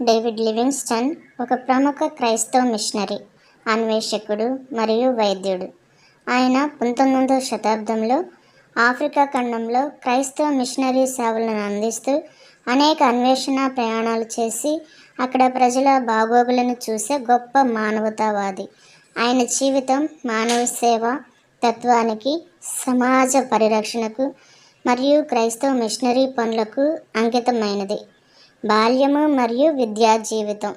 David Livingstone ఒక ప్రముఖ క్రైస్తవ మిషనరీ అన్వేషకుడు మరియు వైద్యుడు. ఆయన పంతొమ్మిది శతాబ్దంలో ఆఫ్రికా ఖండంలో క్రైస్తవ మిషనరీ సేవలను అందిస్తూ అనేక అన్వేషణ ప్రయాణాలు చేసి అక్కడ ప్రజల బాగోగులను చూసే గొప్ప మానవతావాది. ఆయన జీవితం మానవ సేవ తత్వానికి సమాజ పరిరక్షణకు మరియు క్రైస్తవ మిషనరీ పనులకు అంకితమైనది. బాల్యము మరియు విద్యా జీవితం.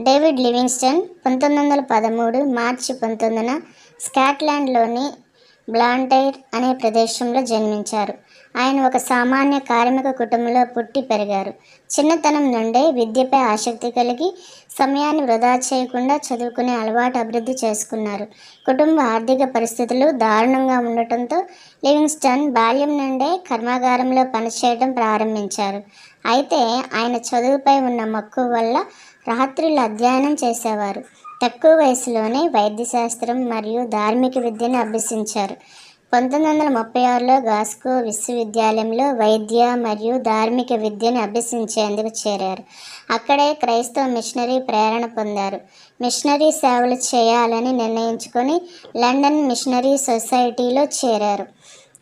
డేవిడ్ లివింగ్స్టన్ పంతొమ్మిది వందల పదమూడు మార్చి పంతొమ్మిదిన స్కాట్లాండ్లోని బ్లాంటైర్ అనే ప్రదేశంలో జన్మించారు. ఆయన ఒక సామాన్య కార్మిక కుటుంబంలో పుట్టి పెరిగారు. చిన్నతనం నుండే విద్యపై ఆసక్తి కలిగి సమయాన్ని వృధా చేయకుండా చదువుకునే అలవాటు అభివృద్ధి చేసుకున్నారు. కుటుంబ ఆర్థిక పరిస్థితులు దారుణంగా ఉండటంతో లివింగ్స్టన్ బాల్యం నుండే కర్మాగారంలో పనిచేయడం ప్రారంభించారు. అయితే ఆయన చదువుపై ఉన్న మక్కువ వల్ల రాత్రులు అధ్యయనం చేసేవారు. తక్కువ వయసులోనే వైద్యశాస్త్రం మరియు ధార్మిక విద్యను అభ్యసించారు. పంతొమ్మిది వందల ముప్పై ఆరులో గాస్కో విశ్వవిద్యాలయంలో వైద్య మరియు ధార్మిక విద్యను అభ్యసించేందుకు చేరారు. అక్కడే క్రైస్తవ మిషనరీ ప్రేరణ పొందారు. మిషనరీ సేవలు చేయాలని నిర్ణయించుకొని లండన్ మిషనరీ సొసైటీలో చేరారు.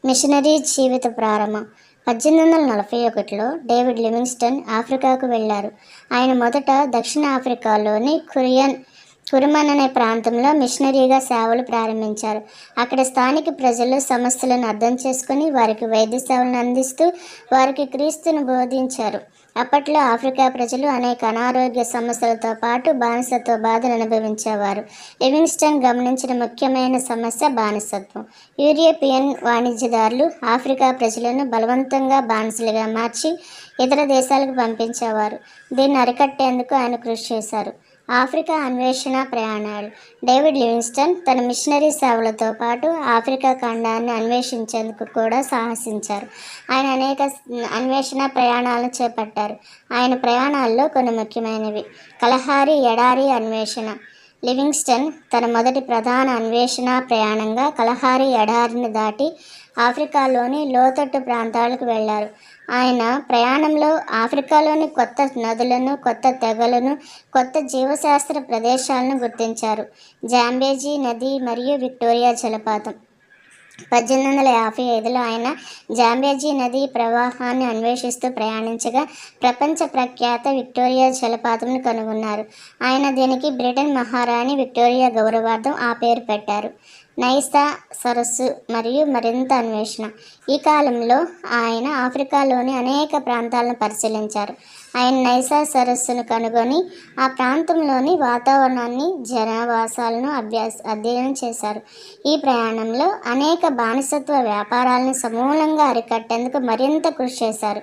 మిషనరీ జీవిత ప్రారంభం పద్దెనిమిది వందల నలభై ఒకటిలో డేవిడ్ లివింగ్స్టన్ ఆఫ్రికాకు వెళ్ళారు. ఆయన మొదట దక్షిణ ఆఫ్రికాలోని కురియన్ కురుమన్ అనే ప్రాంతంలో మిషనరీగా సేవలు ప్రారంభించారు. అక్కడ స్థానిక ప్రజలు సమస్యలను అర్థం చేసుకుని వారికి వైద్య సేవలను అందిస్తూ వారికి క్రీస్తును బోధించారు. అప్పట్లో ఆఫ్రికా ప్రజలు అనేక అనారోగ్య సమస్యలతో పాటు బానిసత్వ బాధలు అనుభవించేవారు. లివింగ్స్టన్ గమనించిన ముఖ్యమైన సమస్య బానిసత్వం. యూరోపియన్ వాణిజ్యదారులు ఆఫ్రికా ప్రజలను బలవంతంగా బానిసలుగా మార్చి ఇతర దేశాలకు పంపించేవారు. దీన్ని అరికట్టేందుకు ఆయన కృషి చేశారు. ఆఫ్రికా అన్వేషణ ప్రయాణాలు. డేవిడ్ లివింగ్స్టన్ తన మిషనరీ సేవలతో పాటు ఆఫ్రికా ఖండాన్ని అన్వేషించేందుకు కూడా సాహసించారు. ఆయన అనేక అన్వేషణ ప్రయాణాలను చేపట్టారు. ఆయన ప్రయాణాల్లో కొన్ని ముఖ్యమైనవి. కలహారి ఎడారి అన్వేషణ. లివింగ్స్టన్ తన మొదటి ప్రధాన అన్వేషణ ప్రయాణంగా కలహారి ఎడారిని దాటి ఆఫ్రికాలోని లోతట్టు ప్రాంతాలకు వెళ్ళారు. ఆయన ప్రయాణంలో ఆఫ్రికాలోని కొత్త నదులను కొత్త తెగలను కొత్త జీవశాస్త్ర ప్రదేశాలను గుర్తించారు. జాంబేజీ నది మరియు విక్టోరియా జలపాతం. పద్దెనిమిది వందల యాభై ఐదులో ఆయన జాంబేజీ నది ప్రవాహాన్ని అన్వేషిస్తూ ప్రయాణించగా ప్రపంచ ప్రఖ్యాత విక్టోరియా జలపాతంను కనుగొన్నారు. ఆయన దీనికి బ్రిటన్ మహారాణి విక్టోరియా గౌరవార్థం ఆ పేరు పెట్టారు. నైసా సరస్సు మరియు మరింత అన్వేషణ. ఈ కాలంలో ఆయన ఆఫ్రికాలోని అనేక ప్రాంతాలను పరిశీలించారు. ఆయన నైసా సరస్సును కనుగొని ఆ ప్రాంతంలోని వాతావరణాన్ని జనావాసాలను అభ్యాస అధ్యయనం చేశారు. ఈ ప్రయాణంలో అనేక బానిసత్వ వ్యాపారాలను సమూలంగా అరికట్టేందుకు మరింత కృషి చేశారు.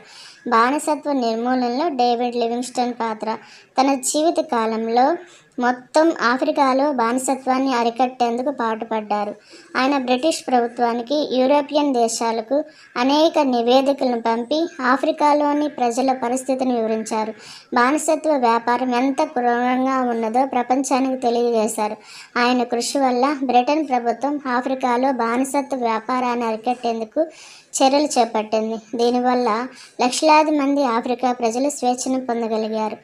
బానిసత్వ నిర్మూలనలో డేవిడ్ లివింగ్స్టన్ పాత్ర తన జీవిత కాలంలో మొత్తం ఆఫ్రికాలో బానిసత్వాన్ని అరికట్టేందుకు పాటుపడ్డారు. ఆయన బ్రిటిష్ ప్రభుత్వానికి యూరోపియన్ దేశాలకు అనేక నివేదికలను పంపి ఆఫ్రికాలోని ప్రజల పరిస్థితిని వివరించారు. బానిసత్వ వ్యాపారం ఎంత క్రూరంగా ఉన్నదో ప్రపంచానికి తెలియజేశారు. ఆయన కృషి వల్ల బ్రిటన్ ప్రభుత్వం ఆఫ్రికాలో బానిసత్వ వ్యాపారాన్ని అరికట్టేందుకు చర్యలు చేపట్టింది. దీనివల్ల లక్షలాది మంది ఆఫ్రికా ప్రజలు స్వేచ్ఛను పొందగలిగారు.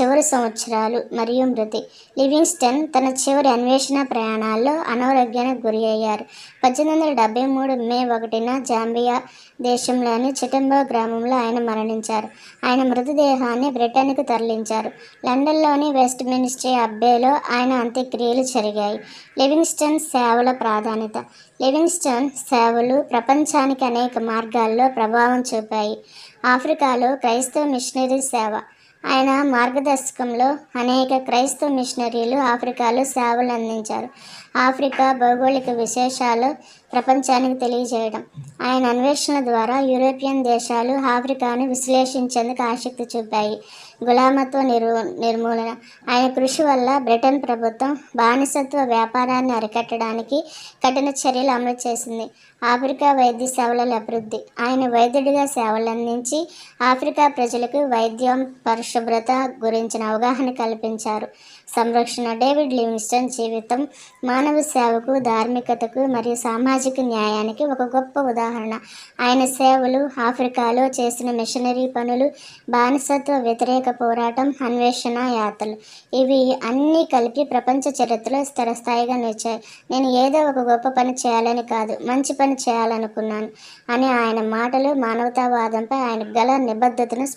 చివరి సంవత్సరాలు మరియు మృతి. లివింగ్స్టన్ తన చివరి అన్వేషణ ప్రయాణాల్లో అనారోగ్యానికి గురి అయ్యారు. పద్దెనిమిది వందల డెబ్బై మూడు మే ఒకటిన జాంబియా దేశంలోని చిటంబో గ్రామంలో ఆయన మరణించారు. ఆయన మృతదేహాన్ని బ్రిటన్కు తరలించారు. లండన్లోని వెస్ట్ మినిస్ట్రీ అబ్బేలో ఆయన అంత్యక్రియలు జరిగాయి. లివింగ్స్టన్ సేవల ప్రాధాన్యత. లివింగ్స్టన్ సేవలు ప్రపంచానికి అనేక మార్గాల్లో ప్రభావం చూపాయి. ఆఫ్రికాలో క్రైస్తవ మిషనరీ సేవ. ఆయన మార్గదర్శకంలో అనేక క్రైస్తవ మిషనరీలు ఆఫ్రికాలో సేవలు అందించారు ఆఫ్రికా భౌగోళిక విశేషాలు ప్రపంచానికి తెలియజేయడం. ఆయన అన్వేషణ ద్వారా యూరోపియన్ దేశాలు ఆఫ్రికాను విశ్లేషించేందుకు ఆసక్తి చూపాయి. గులామత్వ నిరు నిర్మూలన ఆయన కృషి వల్ల బ్రిటన్ ప్రభుత్వం బానిసత్వ వ్యాపారాన్ని అరికట్టడానికి కఠిన చర్యలు అమలు చేసింది. ఆఫ్రికా వైద్య సేవల అభివృద్ధి ఆయన వైద్యుడిగా సేవలు అందించి ఆఫ్రికా ప్రజలకు వైద్యం పరిశుభ్రత గురించిన అవగాహన కల్పించారు. సంరక్షణ డేవిడ్ లివింగ్స్టన్ జీవితం మానవ మానవ సేవకు ధార్మికతకు మరియు సామాజిక న్యాయానికి ఒక గొప్ప ఉదాహరణ. ఆయన సేవలు ఆఫ్రికాలో చేసిన మిషనరీ పనులు బానిసత్వ వ్యతిరేక పోరాటం అన్వేషణ యాత్రలు. ఇవి అన్నీ కలిపి ప్రపంచ చరిత్రలో స్థిరస్థాయిగా నిలిచాయి. నేను ఏదో ఒక గొప్ప పని చేయాలని కాదు మంచి పని చేయాలనుకున్నాను అని ఆయన మాటలు మానవతావాదంపై ఆయన గల నిబద్ధతను